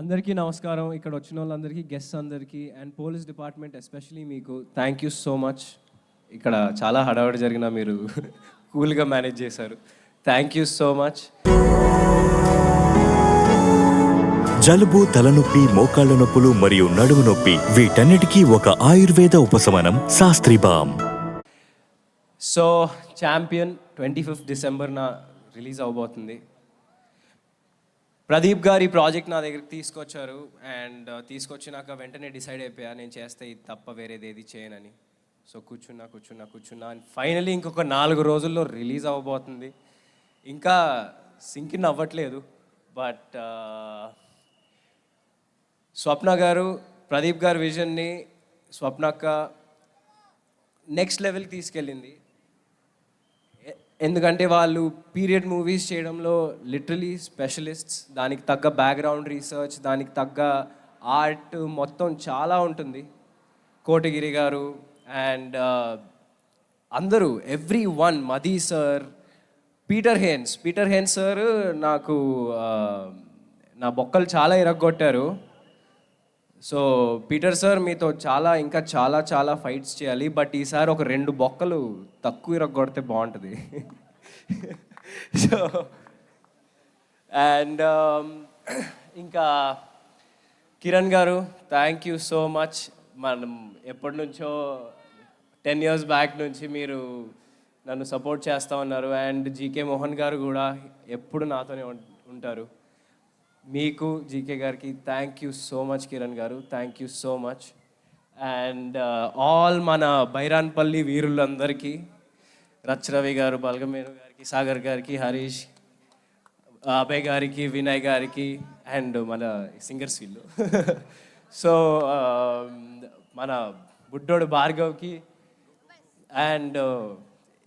అందరికీ నమస్కారం. ఇక్కడ వచ్చిన వాళ్ళందరికీ గెస్ట్ అందరికీ అండ్ పోలీస్ డిపార్ట్మెంట్ ఎస్పెషలీ మీకు థ్యాంక్ యూ సో మచ్ ఇక్కడ చాలా హడావడి జరిగిన మీరు కూల్గా మేనేజ్ చేశారు. థ్యాంక్ యూ సో మచ్ జలుబు తలనొప్పి మోకాళ్ళ నొప్పులు మరియు నడుము నొప్పి వీటన్నిటికీ ఒక ఆయుర్వేద ఉపశమనం శాస్త్రీబామ్ సో ఛాంపియన్ ట్వంటీ ఫిఫ్త్ డిసెంబర్న రిలీజ్ అవబోతుంది. ప్రదీప్ గారు ఈ ప్రాజెక్ట్ నా దగ్గరికి తీసుకొచ్చారు అండ్ తీసుకొచ్చినాక వెంటనే డిసైడ్ అయిపోయా నేను చేస్తే ఇది తప్ప వేరేది ఏది చేయనని. సో కూర్చున్నా కూర్చున్నా కూర్చున్నా అండ్ ఫైనలీ ఇంకొక నాలుగు రోజుల్లో రిలీజ్ అవ్వబోతుంది. ఇంకా సింకిన్ అవ్వట్లేదు బట్ స్వప్న గారు ప్రదీప్ గారి విజన్ని స్వప్నక్క నెక్స్ట్ లెవెల్కి తీసుకెళ్ళింది. ఎందుకంటే వాళ్ళు పీరియడ్ మూవీస్ చేయడంలో లిటరలీ స్పెషలిస్ట్స్ దానికి తగ్గ బ్యాక్గ్రౌండ్ రీసెర్చ్ దానికి తగ్గ ఆర్ట్ మొత్తం చాలా ఉంటుంది. కోటగిరి గారు అండ్ uh, అందరూ everyone Madhi sir Peter Haynes Peter Haynes sir నాకు uh, నా బొక్కలు చాలా ఇరగొట్టారు. సో పీటర్ సార్ మీతో చాలా ఇంకా చాలా చాలా ఫైట్స్ చేయాలి. బట్ ఈసారి ఒక రెండు బొక్కలు తక్కువ ఇరగొడితే బాగుంటుంది. సో అండ్ ఇంకా కిరణ్ గారు థ్యాంక్ యూ సో మచ్ మనం ఎప్పటి నుంచో టెన్ ఇయర్స్ బ్యాక్ నుంచి మీరు నన్ను సపోర్ట్ చేస్తూ ఉన్నారు. అండ్ జీకే మోహన్ గారు కూడా ఎప్పుడు నాతోనే ఉం- ఉంటారు. మీకు జీకే గారికి thank you so much Kiran గారు. Thank you so much and all మన బైరాన్పల్లి వీరులందరికీ రవి గారు బల్గమేరు గారికి సాగర్ గారికి హరీష్ అభయ్ గారికి వినయ్ గారికి అండ్ మన సింగర్స్ వీళ్ళు. సో um, మన బుడ్డోడు భార్గవ్కి అండ్ uh,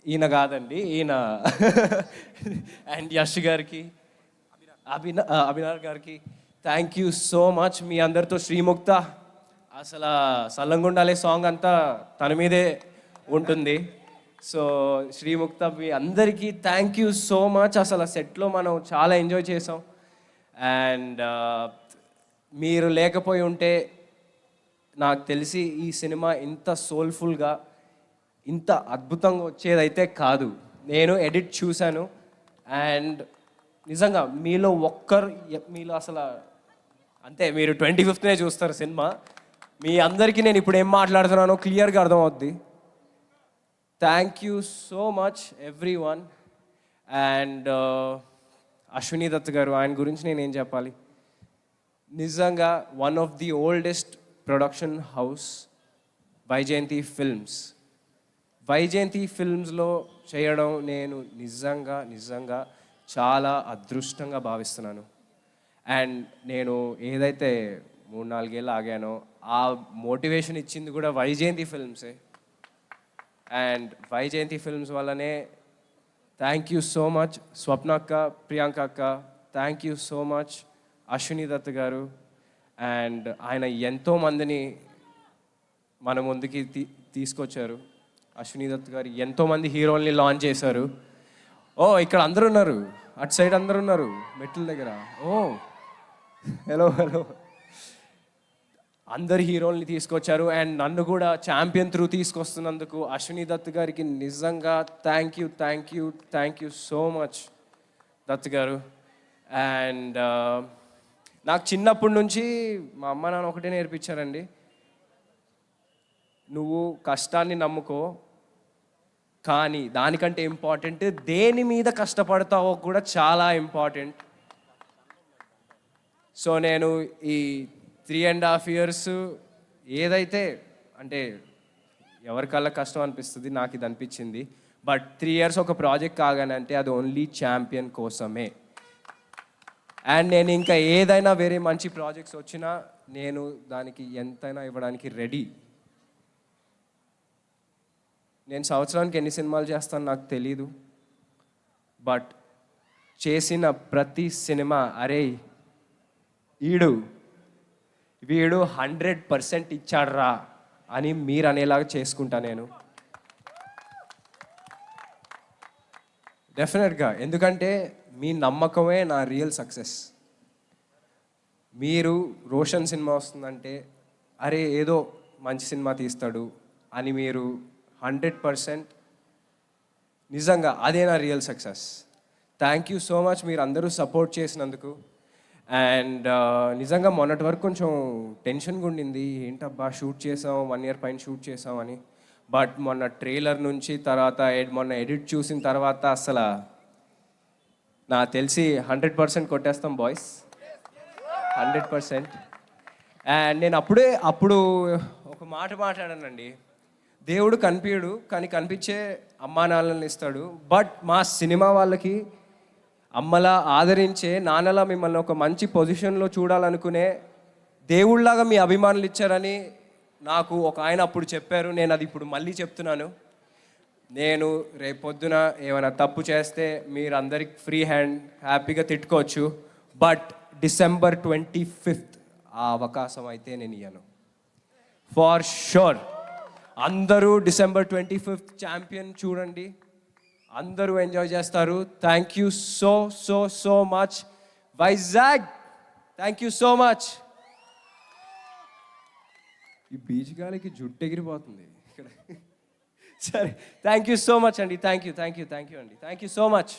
ఈయన కాదండి ఈయన అండ్ యష్ గారికి అభినా అభినార్ గారికి థ్యాంక్ యూ సో మచ్ మీ అందరితో శ్రీముక్త. అసలు సల్లంగుండాలే సాంగ్ అంతా తన మీదే ఉంటుంది. సో శ్రీముక్త మీ అందరికీ థ్యాంక్ యూ సో మచ్ అసలు సెట్లో మనం చాలా ఎంజాయ్ చేసాం. అండ్ మీరు లేకపోయి ఉంటే నాకు తెలిసి ఈ సినిమా ఇంత సోల్ఫుల్గా ఇంత అద్భుతంగా వచ్చేదైతే కాదు. నేను ఎడిట్ చూశాను. అండ్ నిజంగా మీలో ఒక్కరు మీలో అసలు అంతే మీరు ట్వంటీ ఫిఫ్త్నే చూస్తారు సినిమా. మీ అందరికీ నేను ఇప్పుడు ఏం మాట్లాడుతున్నానో క్లియర్గా అర్థమవుద్ది. Thank you so much everyone and Ashwini Dutt గారు ఆయన గురించి నేనేం చెప్పాలి? నిజంగా one of the oldest production house Vyjayanthi films Vyjayanthi ఫిల్మ్స్లో చేయడం నేను నిజంగా నిజంగా చాలా అదృష్టంగా భావిస్తున్నాను. అండ్ నేను ఏదైతే మూడు నాలుగేళ్ళు ఆగానో ఆ మోటివేషన్ ఇచ్చింది కూడా వైజయంతి ఫిల్మ్సే. అండ్ వైజయంతి ఫిల్మ్స్ వల్లనే thank you so much Swapna అక్క ప్రియాంక అక్క. Thank you so much Ashwini Dutt గారు. అండ్ ఆయన ఎంతో మందిని మన ముందుకి తీ తీసుకొచ్చారు. అశ్విని దత్ గారు ఎంతో మంది హీరోల్ని లాంచ్ చేశారు. ఓ ఇక్కడ అందరు ఉన్నారు అటు సైడ్ అందరు ఉన్నారు మెట్ల దగ్గర. ఓ హలో హలో అందరు హీరోల్ని తీసుకొచ్చారు అండ్ నన్ను కూడా ఛాంపియన్ త్రూ తీసుకొస్తున్నందుకు అశ్విని దత్ గారికి నిజంగా thank you thank you thank you so much Dutt గారు. అండ్ నాకు చిన్నప్పటి నుంచి మా అమ్మ నాన్న ఒకటే నేర్పించారండి. నువ్వు కష్టాన్ని నమ్ముకో కానీ దానికంటే ఇంపార్టెంట్ దేని మీద కష్టపడతావో కూడా చాలా ఇంపార్టెంట్ సో నేను ఈ త్రీ అండ్ హాఫ్ ఇయర్స్ ఏదైతే అంటే ఎవరికల్లా కష్టం అనిపిస్తుంది నాకు ఇది అనిపించింది. బట్ త్రీ ఇయర్స్ ఒక ప్రాజెక్ట్ కాగానంటే అది ఓన్లీ ఛాంపియన్ కోసమే. అండ్ నేను ఇంకా ఏదైనా వేరే మంచి ప్రాజెక్ట్స్ వచ్చినా నేను దానికి ఎంతైనా ఇవ్వడానికి రెడీ నేను సంవత్సరానికి ఎన్ని సినిమాలు చేస్తాను నాకు తెలీదు. బట్ చేసిన ప్రతి సినిమా అరే ఈడు వీడు హండ్రెడ్ పర్సెంట్ ఇచ్చాడ్రా అని మీరు అనేలాగా చేసుకుంటా నేను. డెఫినెట్గా ఎందుకంటే మీ నమ్మకమే నా రియల్ సక్సెస్ మీరు రోషన్ సినిమా వస్తుందంటే అరే ఏదో మంచి సినిమా తీస్తాడు అని మీరు హండ్రెడ్ పర్సెంట్. నిజంగా అదే నా real success thank you so much మీరు అందరూ సపోర్ట్ చేసినందుకు అండ్ uh, నిజంగా మొన్నటి వరకు కొంచెం టెన్షన్గా ఉండింది ఏంటబ్బా షూట్ చేసాం వన్ ఇయర్ పైన షూట్ చేసాం అని. బట్ మొన్న ట్రైలర్ నుంచి తర్వాత మొన్న ఎడిట్ చూసిన తర్వాత అసలు నాకు తెలిసి హండ్రెడ్ పర్సెంట్ కొట్టేస్తాం బాయ్స్ హండ్రెడ్ పర్సెంట్. అండ్ నేను అప్పుడే అప్పుడు ఒక మాట మాట్లాడానండి. దేవుడు కనిపించడు కానీ కనిపించే అమ్మానాన్నలను ఇస్తాడు. బట్ మా సినిమా వాళ్ళకి అమ్మలా ఆదరించే నాన్నలా మిమ్మల్ని ఒక మంచి పొజిషన్లో చూడాలనుకునే దేవుళ్ళలాగా మీ అభిమానులు ఇచ్చారని నాకు ఒక ఆయన అప్పుడు చెప్పారు. నేను అది ఇప్పుడు మళ్ళీ చెప్తున్నాను. నేను రేపొద్దున ఏమైనా తప్పు చేస్తే మీరందరికి ఫ్రీ హ్యాండ్ హ్యాపీగా తిట్టుకోవచ్చు. బట్ డిసెంబర్ ట్వంటీ ఫిఫ్త్ ఆ అవకాశం అయితే నేను ఇయ్యను. ఫార్ షూర్ అందరూ డిసెంబర్ ట్వంటీ ఫిఫ్త్ ఛాంపియన్ చూడండి. అందరూ ఎంజాయ్ చేస్తారు. Thank you so so so much Vizag thank you so much ఈ బీచ్ గాలికి జుట్టు ఎగిరిపోతుంది. ఇక్కడ. సరే థ్యాంక్ యూ సో మచ్ అండి. Thank you thank you thank you అండి. Thank you so much